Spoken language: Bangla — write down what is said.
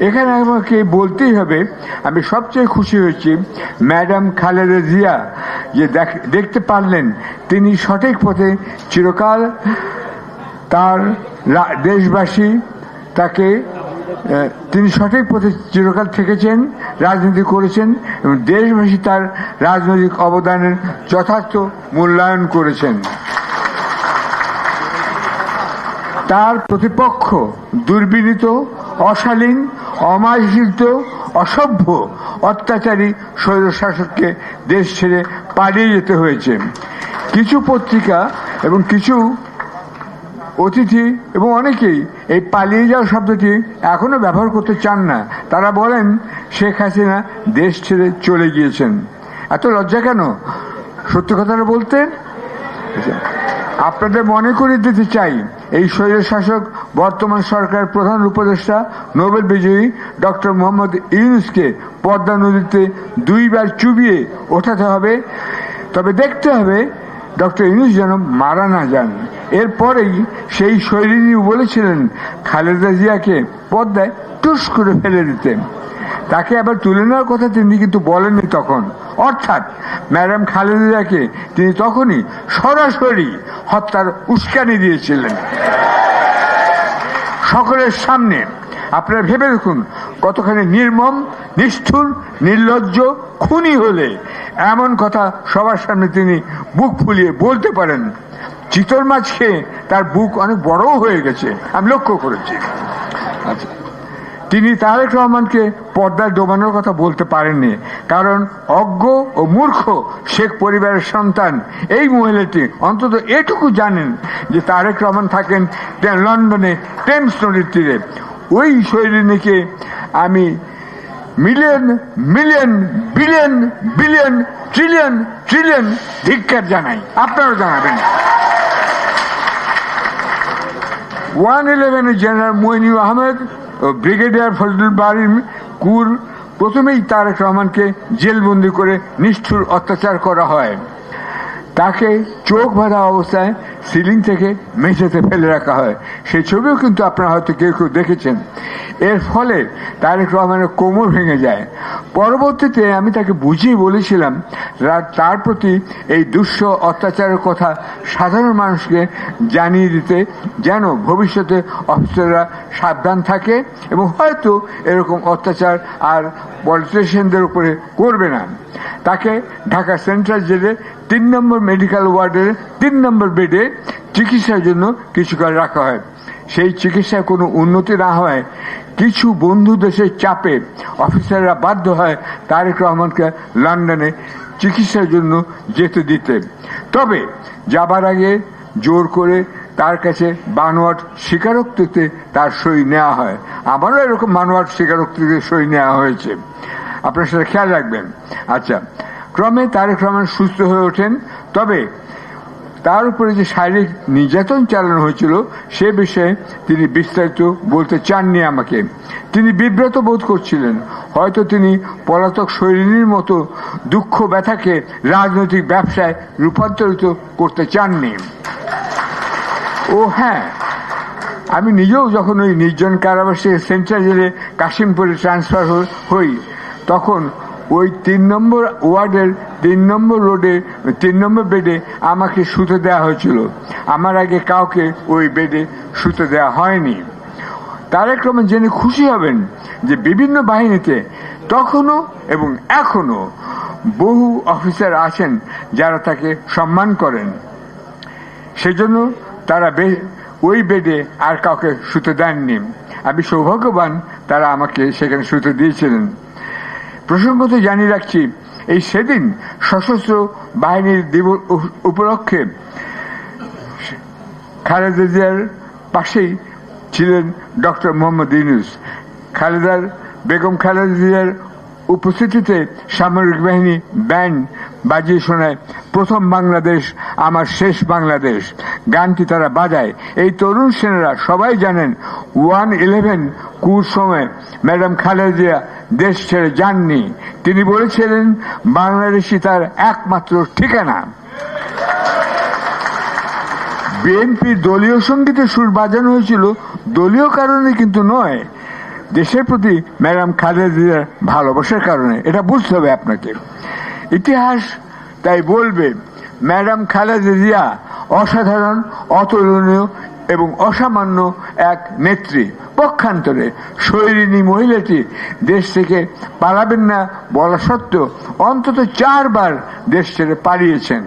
এখানে আমাকে বলতেই হবে, আমি সবচেয়ে খুশি হয়েছি, ম্যাডাম খালেদা জিয়া, যে দেখ- দেখতে পারলেন, তিনি সঠিক পথে চিরকাল তার দেশবাসী তাকে তিনি সঠিক পথে চিরকাল থেকেছেন, রাজনীতি করেছেন, এবং দেশবাসী তার রাজনৈতিক অবদানের যথার্থ মূল্যায়ন করেছেন। তার প্রতিপক্ষ দুর্বিনীত অশালীন, অমার্জিত, অসভ্য অত্যাচারী স্বৈরশাসককে দেশ ছেড়ে পালিয়ে যেতে হয়েছে। কিছু পত্রিকা এবং কিছু অতিথি এবং অনেকেই এই পালিয়ে যাওয়া শব্দটি এখনও ব্যবহার করতে চান না। তারা বলেন, শেখ হাসিনা দেশ ছেড়ে চলে গিয়েছেন। এত লজ্জা কেন? সত্য কথাটা বলতে, আপনাদের মনে করে দিতে চাই। এই শৈল শাসক, বর্তমান সরকারের প্রধান উপদেষ্টা, নোবেল বিজয়ী ডক্টর মোহাম্মদ ইউনুসকে পদ্মা নদীতে দুইবার চুবিয়ে ওঠাতে হবে। তবে দেখতে হবে, ডক্টর ইউনুস যেন মারা না যান। এরপরেই সেই শৈলিনী বলেছিলেন খালেদা জিয়াকে পদ্মায় টুস করে ফেলে দিতেন তাকে আবার তুলে নেওয়ার কথা তিনি কিন্তু বলেননি তখন। অর্থাৎ, ম্যাডাম খালেদা জিয়াকে তিনি তখনই সরাসরি হত্যার উস্কানি দিয়েছিলেন। সকলের সামনে আপনারা ভেবে দেখুন, কতখানি নির্মম, নিষ্ঠুর, নির্লজ্জ, খুনি হলে এমন কথা সবার সামনে তিনি বুক ফুলিয়ে বলতে পারেন। চিতল মাছ খেয়ে তার বুক অনেক বড়ও হয়ে গেছে, আমি লক্ষ্য করেছি। আচ্ছা। তিনি তারেক রহমানকে পর্দায় ডোবানোর কথা বলতে পারেননি। কারণ অজ্ঞ ও মূর্খ শেখ পরিবারের সন্তান। এই মহিলাটি অন্তত এটুকু জানেন যে তারেক রহমান থাকেন লন্ডনে টেমস নদীর তীরে। ওই শৈলিনীকে আমি million million, billion billion, trillion trillion ধিক্কার জানাই। আপনারা জানাবেন। ওয়ান ইলেভেনের জেনারেল মইনুল আহমেদ ব্রিগেডিয়ার ফজলুল বারিম কুর প্রথমেই তারেক রহমানকে জেলবন্দি করে নিষ্ঠুর অত্যাচার করা হয়। তাকে চোখ বাঁধা অবস্থায় সিলিং থেকে মেঝেতে ফেলে রাখা হয়। সেই ছবিও কিন্তু আপনারা হয়তো কেউ কেউ দেখেছেন। এর ফলে তারেক রহমানের কোমর ভেঙে যায়। পরবর্তীতে আমি তাকে বুঝিয়ে বলেছিলাম তার প্রতি এই দুঃস্ব অত্যাচারের কথা সাধারণ মানুষকে জানিয়ে দিতে যেন ভবিষ্যতে অফিসাররা সাবধান থাকে এবং হয়তো এরকম অত্যাচার আর পলিটিশিয়ানদের উপরে করবে না। তাকে ঢাকা সেন্ট্রাল জেলে তিন নম্বর মেডিকেল ওয়ার্ডের তিন নম্বর বেডে চিকিৎসার জন্য কিছুকাল রাখা হয়। সেই চিকিৎসায় কোনো উন্নতি না হয়, কিছু বন্ধু দেশের চাপে অফিসাররা বাধ্য হয় তারেক রহমানকে লন্ডনে চিকিৎসার জন্য যেতে দিতে। তবে যাবার আগে জোর করে তার কাছে বানোয়াট স্বীকারোক্তিতে তার সই নেওয়া হয়। আমারও এরকম বানোয়াট স্বীকারোক্তিতে সই নেওয়া হয়েছে। আপনার সেটা খেয়াল রাখবেন। আচ্ছা ক্রমে তারেক রহমান সুস্থ হয়ে ওঠেন। তবে তার উপরে যে শারীরিক নির্যাতন চালানো হয়েছিল, সে বিষয়ে তিনি বিস্তারিত বলতে চাননি আমাকে। তিনি বিব্রত বোধ করছিলেন। হয়তো তিনি পলাতক শৈলীর মতো দুঃখ ব্যথাকে রাজনৈতিক ব্যবসায় রূপান্তরিত করতে চাননি। ও হ্যাঁ আমি নিজেও যখন ওই নির্জন কারাবাসে সেন্ট্রাল জেলে কাশিমপুরে ট্রান্সফার হই, তখন ওই তিন নম্বর ওয়ার্ডের, তিন নম্বর রোডে, তিন নম্বর বেডে আমাকে শুতে দেওয়া হয়েছিল। আমার আগে কাউকে ওই বেডে শুতে দেওয়া হয়নি। তারেক রহমান জেনে খুশি হবেন যে বিভিন্ন বাহিনীতে তখনও এবং এখনও বহু অফিসার আছেন যারা তাকে সম্মান করেন। সেজন্য তারা ওই বেডে আর কাউকে শুতে দেননি। আমি সৌভাগ্যবান তারা আমাকে সেখানে শুতে দিয়েছিলেন। প্রসঙ্গত জানিয়ে রাখছি, এই সেদিন সশস্ত্র বাহিনীর দিবস উপ- উপলক্ষে খালেদা পাশেই ছিলেন ডক্টর মোহাম্মদ ইউনুস। খালেদার বেগম খালেদা উপস্থিতিতে সামরিক বাহিনী ব্যান্ড বাজিয়ে শোনায়, প্রথম বাংলাদেশ, আমার শেষ বাংলাদেশ। গানটি তারা বাজায়। এই তরুণ সেনারা সবাই জানেন, ওয়ান ইলেভেন কুর সময় ম্যাডাম খালেদা জিয়া দেশ ছেড়ে যাননি। তিনি বলেছিলেন, বাংলাদেশই তার একমাত্র ঠিকানা। বিএনপির দলীয় সঙ্গীতে সুর বাজানো হয়েছিল, দলীয় কারণে কিন্তু নয়, দেশের প্রতি ম্যাডাম খালেদা জিয়ার ভালোবাসার কারণে। এটা বুঝতে হবে আপনাকে। ইতিহাস তাই বলবে, ম্যাডাম খালেদা জিয়া অসাধারণ, অতুলনীয় এবং অসামান্য এক নেত্রী। পক্ষান্তরে শৈরিনী মহিলাটি দেশ থেকে পালাবেন না বলা সত্ত্বেও অন্তত চারবার দেশ ছেড়ে পালিয়েছেন।